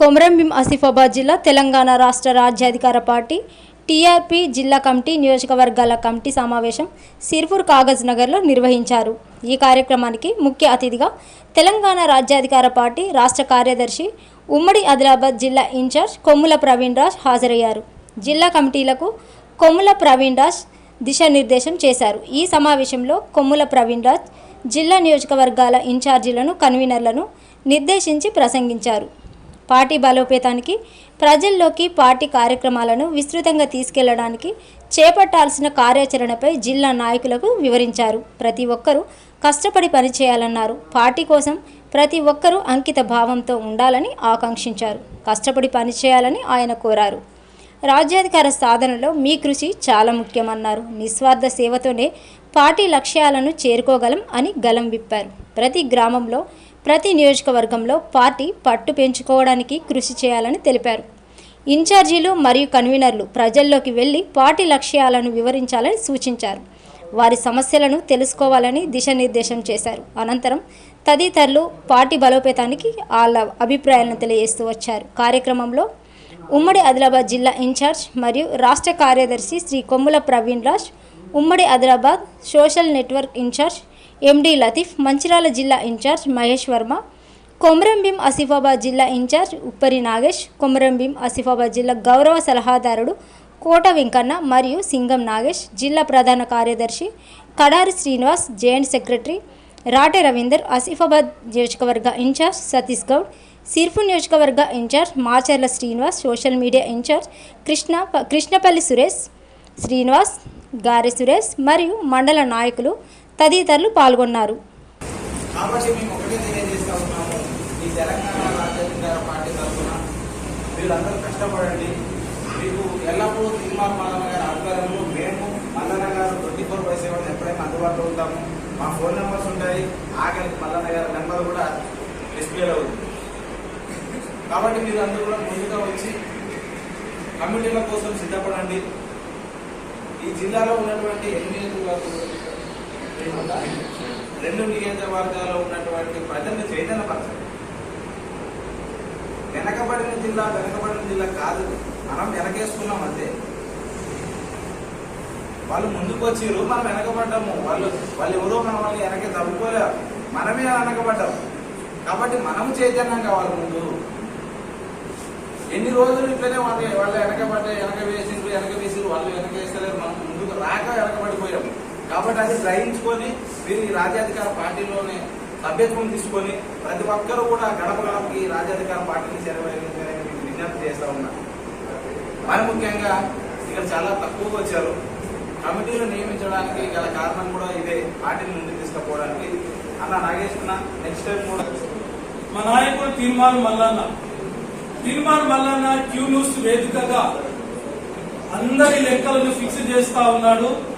కొమరంభీం ఆసిఫాబాద్ జిల్లా తెలంగాణ రాష్ట్ర రాజ్యాధికార పార్టీ టీఆర్పీ జిల్లా కమిటీ నియోజకవర్గాల కమిటీ సమావేశం సిర్పూర్ కాగజ్ నగర్లో నిర్వహించారు. ఈ కార్యక్రమానికి ముఖ్య అతిథిగా తెలంగాణ రాజ్యాధికార పార్టీ రాష్ట్ర కార్యదర్శి ఉమ్మడి ఆదిలాబాద్ జిల్లా ఇన్ఛార్జ్ కొమ్ముల ప్రవీణ్ రాజ్ హాజరయ్యారు. జిల్లా కమిటీలకు కొమ్ముల ప్రవీణ్ రాజ్ దిశానిర్దేశం చేశారు. ఈ సమావేశంలో కొమ్ముల ప్రవీణ్ రాజ్ జిల్లా నియోజకవర్గాల ఇన్ఛార్జీలను కన్వీనర్లను నిర్దేశించి ప్రసంగించారు. పార్టీ బలోపేతానికి ప్రజల్లోకి పార్టీ కార్యక్రమాలను విస్తృతంగా తీసుకెళ్ళడానికి చేపట్టాల్సిన కార్యాచరణపై జిల్లా నాయకులకు వివరించారు. ప్రతి ఒక్కరూ కష్టపడి పనిచేయాలన్నారు. పార్టీ కోసం ప్రతి ఒక్కరూ అంకిత భావంతో ఉండాలని ఆకాంక్షించారు. కష్టపడి పనిచేయాలని ఆయన కోరారు. రాజ్యాధికార సాధనలో మీ కృషి చాలా ముఖ్యమన్నారు. నిస్వార్థ సేవతోనే పార్టీ లక్ష్యాలను చేరుకోగలం అని గలం విప్పారు. ప్రతి గ్రామంలో ప్రతి నియోజకవర్గంలో పార్టీ పట్టు పెంచుకోవడానికి కృషి చేయాలని తెలిపారు. ఇన్ఛార్జీలు మరియు కన్వీనర్లు ప్రజల్లోకి వెళ్ళి పార్టీ లక్ష్యాలను వివరించాలని సూచించారు. వారి సమస్యలను తెలుసుకోవాలని దిశానిర్దేశం చేశారు. అనంతరం తదితరులు పార్టీ బలోపేతానికి వాళ్ళ అభిప్రాయాలను తెలియజేస్తూ వచ్చారు. కార్యక్రమంలో ఉమ్మడి ఆదిలాబాద్ జిల్లా ఇన్ఛార్జ్ మరియు రాష్ట్ర కార్యదర్శి శ్రీ కొమ్ముల ప్రవీణ్ రాజ్ ఉమ్మడి Adilabad social network incharge MD Latif Mancherial జిల్లా ఇన్ఛార్జ్ మహేష్ వర్మ కొమరంభీం ఆసిఫాబాద్ జిల్లా ఇన్ఛార్జ్ ఉప్పరి నాగేష్ కొమరంభీం ఆసిఫాబాద్ జిల్లా గౌరవ సలహాదారుడు కోట వెంకన్న మరియు సింగం నాగేష్ జిల్లా ప్రధాన కార్యదర్శి కడారి శ్రీనివాస్ జాయింట్ సెక్రటరీ రాటే రవీందర్ ఆసిఫాబాద్ నియోజకవర్గ ఇన్ఛార్జ్ సతీష్ గౌడ్ సిర్పు నియోజకవర్గ in charge Macharla Srinivas social media in charge Krishna Krishnapalli Suresh Srinivas గారి సురేష్ మరియు మండల నాయకులు తదితరులు పాల్గొన్నారు. కాబట్టి మేము ఒకటే తెలియజేస్తా ఉన్నాము. ఈ తెలంగాణ రాజ్యాధికార పార్టీ తరఫున మీరందరూ కష్టపడండి. మీకు ఎల్లప్పుడూ తిరుమల మల్లన్న గారి ఆధ్వర్యంలో మేము Mallanna garu twenty four by seven ఎప్పుడైనా అందుబాటులో ఉంటాము. మా ఫోన్ నెంబర్స్ ఉంటాయి. ఆఖరి మల్లన్న గారి నెంబర్ కూడా డిస్ప్లేలో ఉంది. కాబట్టి మీరు అందరూ కూడా ముందుగా వచ్చి కమ్యూనిటీల కోసం సిద్ధపడండి. ఈ జిల్లాలో ఉన్నటువంటి ఎన్ని రెండు నియోజకవర్గాల్లో ఉన్నటువంటి ప్రజల్ని చైతన్యపరచండి. వెనకబడిన జిల్లా వెనకబడిన జిల్లా కాదు. మనం వెనకేసుకున్నాం అంతే వాళ్ళు ముందుకు వచ్చిర్రు మనం వెనకబడ్డాము. వాళ్ళు వాళ్ళు ఎవరో మన వాళ్ళు వెనకే తప్పుకోలేరు మనమే వెనకబడ్డాం. కాబట్టి మనం చైతన్యం కావాలి ముందు. ఎన్ని రోజులు ఇట్లనే వాళ్ళు వాళ్ళు వెనకబడ్డ వెనక వేసిండ్రు వెనక వేసిండ్రు వాళ్ళు వెనక వేస్తలేరు మనం ముందుకు రాక వెనకబడిపోయాము. కాబట్టి అది గ్రహించుకొని మీరు ఈ రాజ్యాధికార పార్టీలోనే సభ్యత్వం తీసుకొని ప్రతి ఒక్కరూ కూడా గడప గడపకి రాజ్యాధికార పార్టీని చేరవేయాలని మీకు విజ్ఞప్తి చేస్తా ఉన్నా. మరి ముఖ్యంగా ఇక్కడ చాలా తక్కువగా వచ్చారు. కమిటీలు నియమించడానికి గల కారణం కూడా ఇదే. పార్టీని ముందుకు తీసుకుపోవడానికి. అన్న నాగేశ్వర నెక్స్ట్ టైం కూడా. మా నాయకుడు తీర్మానం మల్లన్న. తీర్మానం మల్లన్న క్యూ న్యూస్ వేదికగా అందరి లెక్కలను ఫిక్స్ చేస్తా ఉన్నాడు.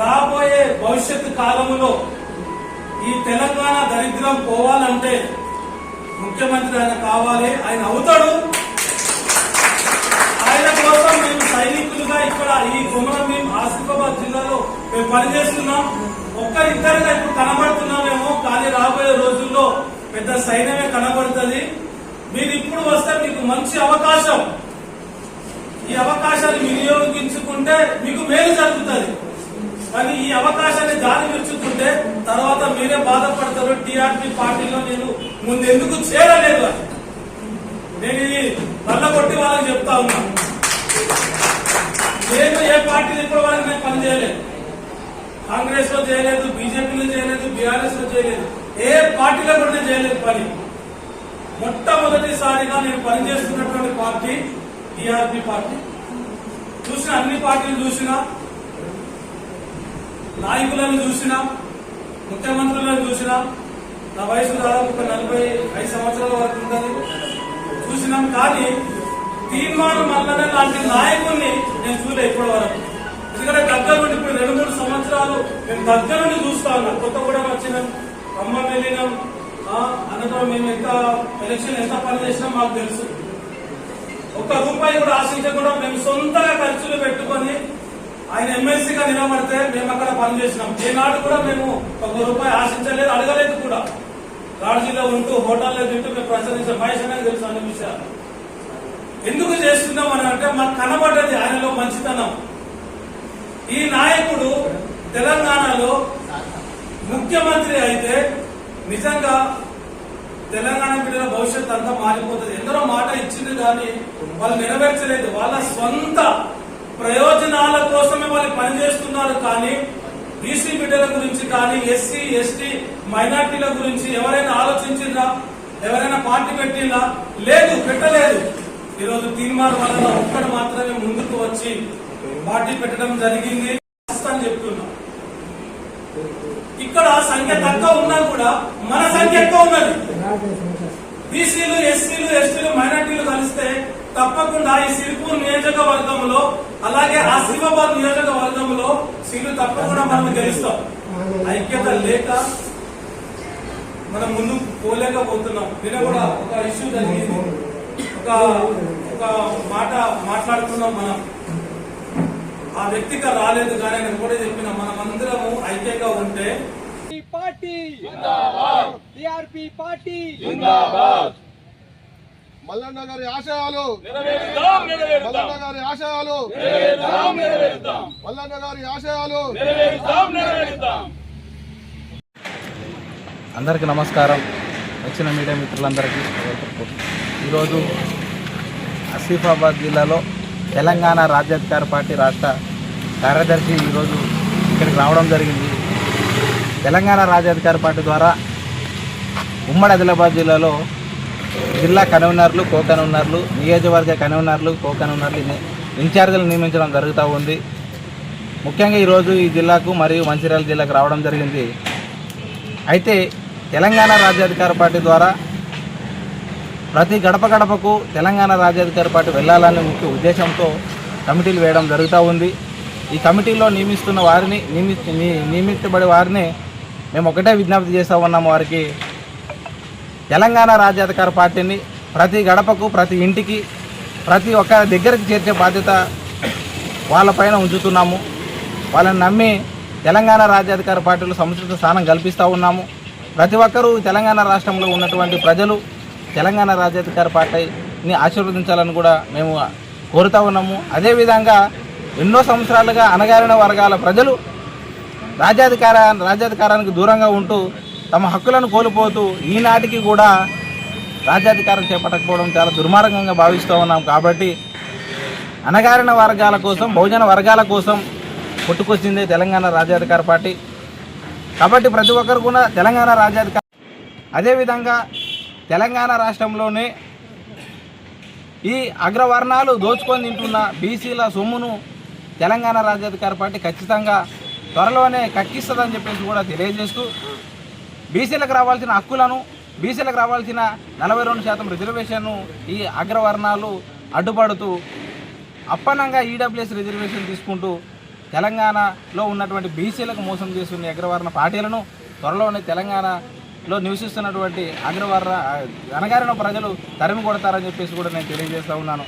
రాబోయే భవిష్యత్తు కాలంలో ఈ తెలంగాణ దరిద్రం పోవాలంటే ముఖ్యమంత్రి ఆయన కావాలి ఆయన అవుతాడు. ఆయన కోసం మేము సైనికులుగా ఇక్కడ ఈ కుమరం ఆసిఫాబాద్ జిల్లాలో మేము పనిచేస్తున్నాం. ఒక్కరిద్దరిగా ఇప్పుడు కనబడుతున్నామేమో కానీ రాబోయే రోజుల్లో పెద్ద సైన్యమే కనబడుతుంది. మీరు ఇప్పుడు వస్తే మీకు మంచి అవకాశం. ఈ అవకాశాన్ని వినియోగించుకుంటే మీకు మేలు జరుగుతుంది. కానీ ఈ అవకాశాన్ని దారి విరుచుకుంటే తర్వాత మీరే బాధపడతారు. టీఆర్పీ పార్టీలో నేను ముందు ఎందుకు చేరలేదు అని. నేను ఇది నల్ల కొట్టి వాళ్ళకి చెప్తా ఉన్నా. నేను ఏ పార్టీ ఇప్పుడు వాళ్ళకి నేను పని చేయలేదు. కాంగ్రెస్లో చేయలేదు బీజేపీలో చేయలేదు బీఆర్ఎస్లో చేయలేదు. ఏ పార్టీలో కూడా నేను చేయలేదు పని. మొట్టమొదటిసారిగా నేను పనిచేస్తున్నటువంటి పార్టీ టీఆర్పీ పార్టీ. చూసిన అన్ని పార్టీలు చూసినా నాయకులను చూసినా ముఖ్యమంత్రులను చూసినా నా వయసు దాదాపు ఒక నలభై ఐదు సంవత్సరాల వరకు ఉంటుంది చూసినాం కానీ తీర్మానం మల్లనే లాంటి నాయకుడిని నేను చూడలే ఇప్పటి వరకు ఎందుకంటే దగ్గర నుండి ఇప్పుడు రెండు మూడు సంవత్సరాలు మేము దగ్గర నుండి చూస్తా ఉన్నాం. కొత్తగూడెం వచ్చినాం ఖమ్మం వెళ్ళినాం ఆ, అనంతరం మేము ఎంత ఎలక్షన్ ఎంత పని చేసినా మాకు తెలుసు. ఒక్క రూపాయి కూడా ఆశించ మేము సొంతగా ఖర్చులు పెట్టుకొని ఆయన ఎమ్మెల్సీగా నిలబడితే మేము అక్కడ పనిచేసినాం ఏనాడు కూడా మేము ఒక రూపాయి ఆశించలేదు అడగలేదు కూడా. లాడ్జీలో ఉంటూ హోటల్లో తింటూ మేము ప్రచారించాం మహేష్ అనేది తెలుసు అన్ని విషయాలు. ఎందుకు చేస్తున్నాం అని అంటే మాకు కనబడ్డది ఆయనలో మంచితనం. ఈ నాయకుడు తెలంగాణలో ముఖ్యమంత్రి అయితే నిజంగా తెలంగాణ బిడ్డల భవిష్యత్తు అంతా మారిపోతుంది. ఎందరో మాట ఇచ్చింది కానీ వాళ్ళు నెరవేర్చలేదు. వాళ్ళ సొంత ప్రయోజనాల కోసమే వాళ్ళు పనిచేస్తున్నారు కానీ బీసీ బిడ్డల గురించి కానీ ఎస్సీ ఎస్టీ మైనార్టీల గురించి ఎవరైనా ఆలోచించిందా ఎవరైనా పార్టీ పెట్టిందా లేదు పెట్టలేదు. ఈరోజు తీర్మానం వల్ల ఒక్కడు మాత్రమే ముందుకు వచ్చి పార్టీ పెట్టడం జరిగింది అని చెప్తున్నా. ఇక్కడ సంఖ్య తక్కువ ఉన్నా కూడా మన సంఖ్య ఎక్కువ ఉన్నది. బీసీలు ఎస్సీలు ఎస్టీలు మైనార్టీలు కలిస్తే తప్పకుండా ఈ సిరిపూర్ నియోజకవర్గంలో అలాగే ఆసిఫాబాద్ నియోజకవర్గంలో సీట్లు తప్పకుండా మనం గెలుస్తాం. ఐక్యత లేక మనం ముందు పోలేకపోతున్నాం. నిన్న కూడా ఒక ఇష్యూ జరిగింది. ఒక ఒక మాట మాట్లాడుతున్నాం మనం. ఆ వ్యక్తిగా రాలేదు కానీ నేను కూడా చెప్పిన మనం అందరము ఐక్యంగా ఉంటే పార్టీ పార్టీ మల్లన్న గారి ఆశయాలు. మల్లన్న గారి ఆశయాలు. మల్లన్న గారి ఆశయాలు. అందరికీ నమస్కారం. వచ్చిన మీడియా మిత్రులందరికీ ఈరోజు ఆసిఫాబాద్ జిల్లాలో తెలంగాణ రాజ్యాధికార పార్టీ రాష్ట్ర కార్యదర్శి ఈరోజు ఇక్కడికి రావడం జరిగింది. తెలంగాణ రాజ్యాధికార పార్టీ ద్వారా ఉమ్మడి ఆదిలాబాద్ జిల్లాలో జిల్లా కన్వీనర్లు కో కన్వీనర్లు నియోజకవర్గ కన్వీనర్లు కో కన్వీనర్లు ఇన్ఛార్జీలు నియమించడం జరుగుతూ ఉంది. ముఖ్యంగా ఈరోజు ఈ జిల్లాకు మరియు మంచిర్యాల జిల్లాకు రావడం జరిగింది. అయితే తెలంగాణ రాజ్యాధికార పార్టీ ద్వారా ప్రతి గడప గడపకు తెలంగాణ రాజ్యాధికార పార్టీ వెళ్ళాలనే ముఖ్య ఉద్దేశంతో కమిటీలు వేయడం జరుగుతూ ఉంది. ఈ కమిటీలో నియమిస్తున్న వారిని నియమి నియమించబడే వారిని మేము ఒకటే విజ్ఞప్తి చేస్తూ ఉన్నాము వారికి. తెలంగాణ రాజ్యాధికార పార్టీని ప్రతి గడపకు ప్రతి ఇంటికి ప్రతి ఒక్క దగ్గరికి చేర్చే బాధ్యత వాళ్ళపైన ఉంచుతున్నాము. వాళ్ళని నమ్మి తెలంగాణ రాజ్యాధికార పార్టీలో సముచిత స్థానం కల్పిస్తూ ఉన్నాము. ప్రతి ఒక్కరూ తెలంగాణ రాష్ట్రంలో ఉన్నటువంటి ప్రజలు తెలంగాణ రాజ్యాధికార పార్టీని ఆశీర్వదించాలని కూడా మేము కోరుతూ ఉన్నాము. అదేవిధంగా ఎన్నో సంవత్సరాలుగా అణగారిన వర్గాల ప్రజలు రాజ్యాధికార రాజ్యాధికారానికి దూరంగా ఉంటూ తమ హక్కులను కోల్పోతూ ఈనాటికి కూడా రాజ్యాధికారం చేపట్టకపోవడం చాలా దుర్మార్గంగా భావిస్తూ ఉన్నాం కాబట్టి అణగారిన వర్గాల కోసం బహుజన వర్గాల కోసం పుట్టుకొచ్చింది తెలంగాణ రాజ్యాధికార పార్టీ. కాబట్టి ప్రతి ఒక్కరు కూడా తెలంగాణ రాజ్యాధికార అదేవిధంగా తెలంగాణ రాష్ట్రంలోనే ఈ అగ్రవర్ణాలు దోచుకొని తింటున్న బీసీల సొమ్మును తెలంగాణ రాజ్యాధికార పార్టీ ఖచ్చితంగా త్వరలోనే కక్కిస్తుందని చెప్పేసి కూడా తెలియజేస్తూ బీసీలకు రావాల్సిన హక్కులను బీసీలకు రావాల్సిన నలభై రెండు శాతం రిజర్వేషన్ను ఈ అగ్రవర్ణాలు అడ్డుపడుతూ అప్పనంగా ఈడబ్ల్యూఎస్ రిజర్వేషన్ తీసుకుంటూ తెలంగాణలో ఉన్నటువంటి బీసీలకు మోసం చేస్తున్న అగ్రవర్ణ పార్టీలను త్వరలోనే తెలంగాణలో నివసిస్తున్నటువంటి అగ్రవర్ణ అనగారిన ప్రజలు తరిమి కొడతారని చెప్పేసి కూడా నేను తెలియజేస్తూ ఉన్నాను.